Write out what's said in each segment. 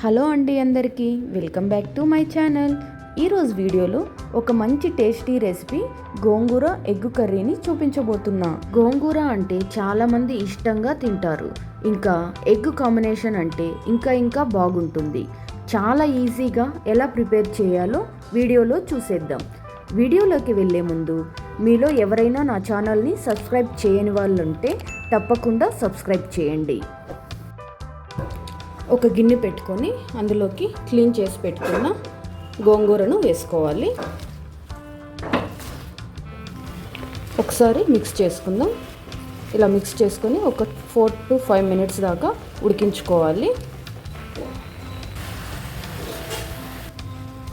Hello అండి అందరికీ welcome back to my channel. ఈరోజు వీడియోలో ఒక మంచి టేస్టీ రెసిపీ గోంగూర ఎగ్ కర్రీని చూపించబోతున్నా. గోంగూర అంటే చాలామంది ఇష్టంగా తింటారు. ఇంకా ఎగ్ కాంబినేషన్ అంటే ఇంకా ఇంకా బాగుంటుంది. చాలా ఈజీగా ఎలా ప్రిపేర్ చేయాలో వీడియోలో చూసేద్దాం. వీడియోలోకి వెళ్ళే ముందు మీలో ఎవరైనా నా ఛానల్ని సబ్స్క్రైబ్ చేయని వాళ్ళు ఉంటే తప్పకుండా సబ్స్క్రైబ్ చేయండి. ఒక గిన్నె పెట్టుకొని అందులోకి క్లీన్ చేసి పెట్టుకున్న గోంగూరను వేసుకోవాలి. ఒకసారి మిక్స్ చేసుకుందాం. ఇలా మిక్స్ చేసుకొని ఒక ఫోర్ టు ఫైవ్ మినిట్స్ దాకా ఉడికించుకోవాలి.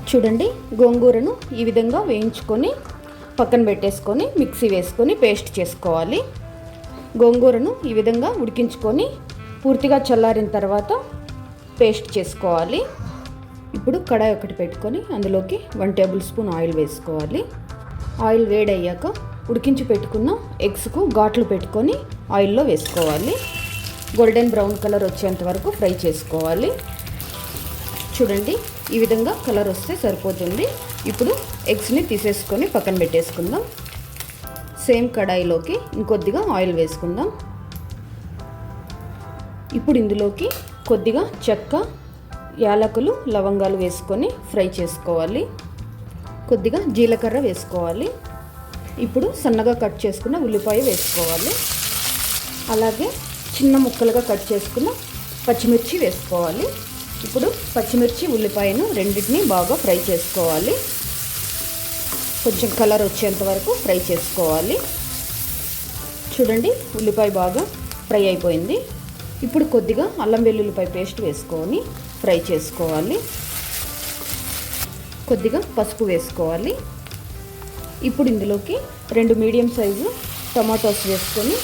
చూడండి గోంగూరను ఈ విధంగా వేయించుకొని పక్కన పెట్టేసుకొని మిక్సీ వేసుకొని పేస్ట్ చేసుకోవాలి. గోంగూరను ఈ విధంగా ఉడికించుకొని పూర్తిగా చల్లారిన తర్వాత పేస్ట్ చేసుకోవాలి. ఇప్పుడు కడాయి ఒకటి పెట్టుకొని అందులోకి వన్ టేబుల్ స్పూన్ ఆయిల్ వేసుకోవాలి. ఆయిల్ వేడయ్యాక ఉడికించి పెట్టుకున్న ఎగ్స్కు ఘాట్లు పెట్టుకొని ఆయిల్లో వేసుకోవాలి. గోల్డెన్ బ్రౌన్ కలర్ వచ్చేంత వరకు ఫ్రై చేసుకోవాలి. చూడండి ఈ విధంగా కలర్ వస్తే సరిపోతుంది. ఇప్పుడు ఎగ్స్ని తీసేసుకొని పక్కన పెట్టేసుకుందాం. సేమ్ కడాయిలోకి ఇంకొద్దిగా ఆయిల్ వేసుకుందాం. ఇప్పుడు ఇందులోకి కొద్దిగా చెక్క యాలకులు లవంగాలు వేసుకొని ఫ్రై చేసుకోవాలి. కొద్దిగా జీలకర్ర వేసుకోవాలి. ఇప్పుడు సన్నగా కట్ చేసుకున్న ఉల్లిపాయ వేసుకోవాలి. అలాగే చిన్న ముక్కలుగా కట్ చేసుకున్న పచ్చిమిర్చి వేసుకోవాలి. ఇప్పుడు పచ్చిమిర్చి ఉల్లిపాయను రెండింటిని బాగా ఫ్రై చేసుకోవాలి. కొంచెం కలర్ వచ్చేంత వరకు ఫ్రై చేసుకోవాలి. చూడండి ఉల్లిపాయ బాగా ఫ్రై అయిపోయింది. ఇప్పుడు కొద్దిగా అల్లం వెల్లుల్లిపై పేస్ట్ వేసుకొని ఫ్రై చేసుకోవాలి. కొద్దిగా పసుపు వేసుకోవాలి. ఇప్పుడు ఇందులోకి రెండు మీడియం సైజు టమాటోస్ వేసుకొని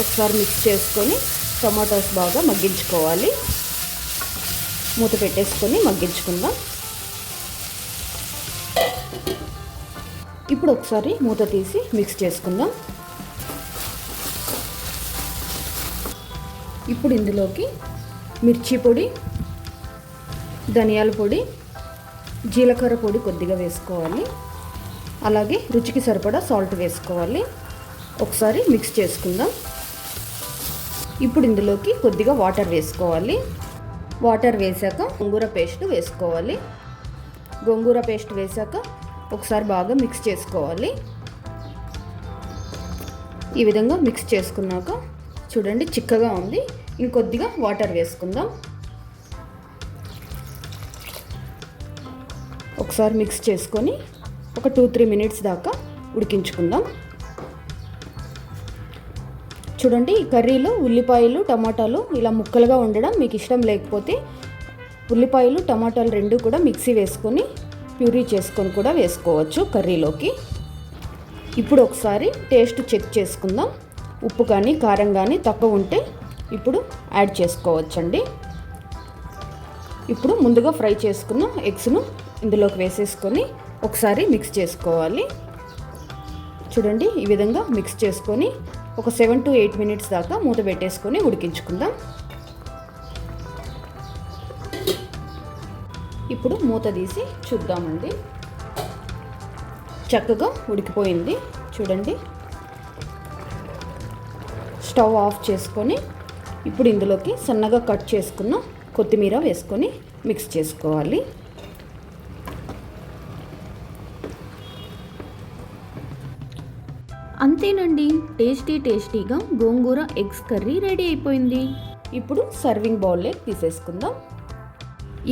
ఒకసారి మిక్స్ చేసుకొని టమాటోస్ బాగా మగ్గించుకోవాలి. మూత పెట్టేసుకొని మగ్గించుకుందాం. ఇప్పుడు ఒకసారి మూత తీసి మిక్స్ చేసుకుందాం. ఇప్పుడు ఇందులోకి మిర్చి పొడి ధనియాల పొడి జీలకర్ర పొడి కొద్దిగా వేసుకోవాలి. అలాగే రుచికి సరిపడా సాల్ట్ వేసుకోవాలి. ఒకసారి మిక్స్ చేసుకుందాం. ఇప్పుడు ఇందులోకి కొద్దిగా వాటర్ వేసుకోవాలి. వాటర్ వేసాక గోంగూర పేస్ట్ వేసుకోవాలి. గోంగూర పేస్ట్ వేసాక ఒకసారి బాగా మిక్స్ చేసుకోవాలి. ఈ విధంగా మిక్స్ చేసుకున్నాక చూడండి చిక్కగా ఉంది. ఇంకొద్దిగా వాటర్ వేసుకుందాం. ఒకసారి మిక్స్ చేసుకొని ఒక టూ త్రీ మినిట్స్ దాకా ఉడికించుకుందాం. చూడండి ఈ కర్రీలో ఉల్లిపాయలు టమాటాలు ఇలా ముక్కలుగా ఉండడం మీకు ఇష్టం లేకపోతే ఉల్లిపాయలు టమాటాలు రెండు కూడా మిక్సీ వేసుకొని ప్యూరీ చేసుకొని కూడా వేసుకోవచ్చు కర్రీలోకి. ఇప్పుడు ఒకసారి టేస్ట్ చెక్ చేసుకుందాం. ఉప్పు కానీ కారం కానీ తక్కువ ఉంటే ఇప్పుడు యాడ్ చేసుకోవచ్చండి. ఇప్పుడు ముందుగా ఫ్రై చేసుకున్న ఎగ్స్ను ఇందులోకి వేసేసుకొని ఒకసారి మిక్స్ చేసుకోవాలి. చూడండి ఈ విధంగా మిక్స్ చేసుకొని ఒక సెవెన్ టు ఎయిట్ మినిట్స్ దాకా మూత పెట్టేసుకొని ఉడికించుకుందాం. ఇప్పుడు మూత తీసి చూద్దామండి. చక్కగా ఉడికిపోయింది. చూడండి స్టవ్ ఆఫ్ చేసుకొని ఇప్పుడు ఇందులోకి సన్నగా కట్ చేసుకున్న కొత్తిమీర వేసుకొని మిక్స్ చేసుకోవాలి. అంతేనండి టేస్టీ టేస్టీగా గోంగూర ఎగ్స్ కర్రీ రెడీ అయిపోయింది. ఇప్పుడు సర్వింగ్ బౌల్లో తీసేసుకుందాం.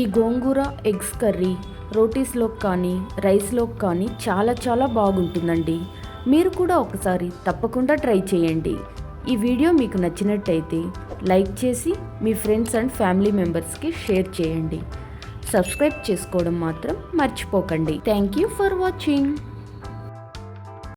ఈ గోంగూర ఎగ్స్ కర్రీ రోటీస్లో కానీ రైస్లో కానీ చాలా చాలా బాగుంటుందండి. మీరు కూడా ఒకసారి తప్పకుండా ట్రై చేయండి. ఈ వీడియో మీకు నచ్చినట్టయితే లైక్ చేసి మీ ఫ్రెండ్స్ అండ్ ఫ్యామిలీ మెంబర్స్కి షేర్ చేయండి. సబ్స్క్రైబ్ చేసుకోవడం మాత్రం మర్చిపోకండి. Thank you for watching.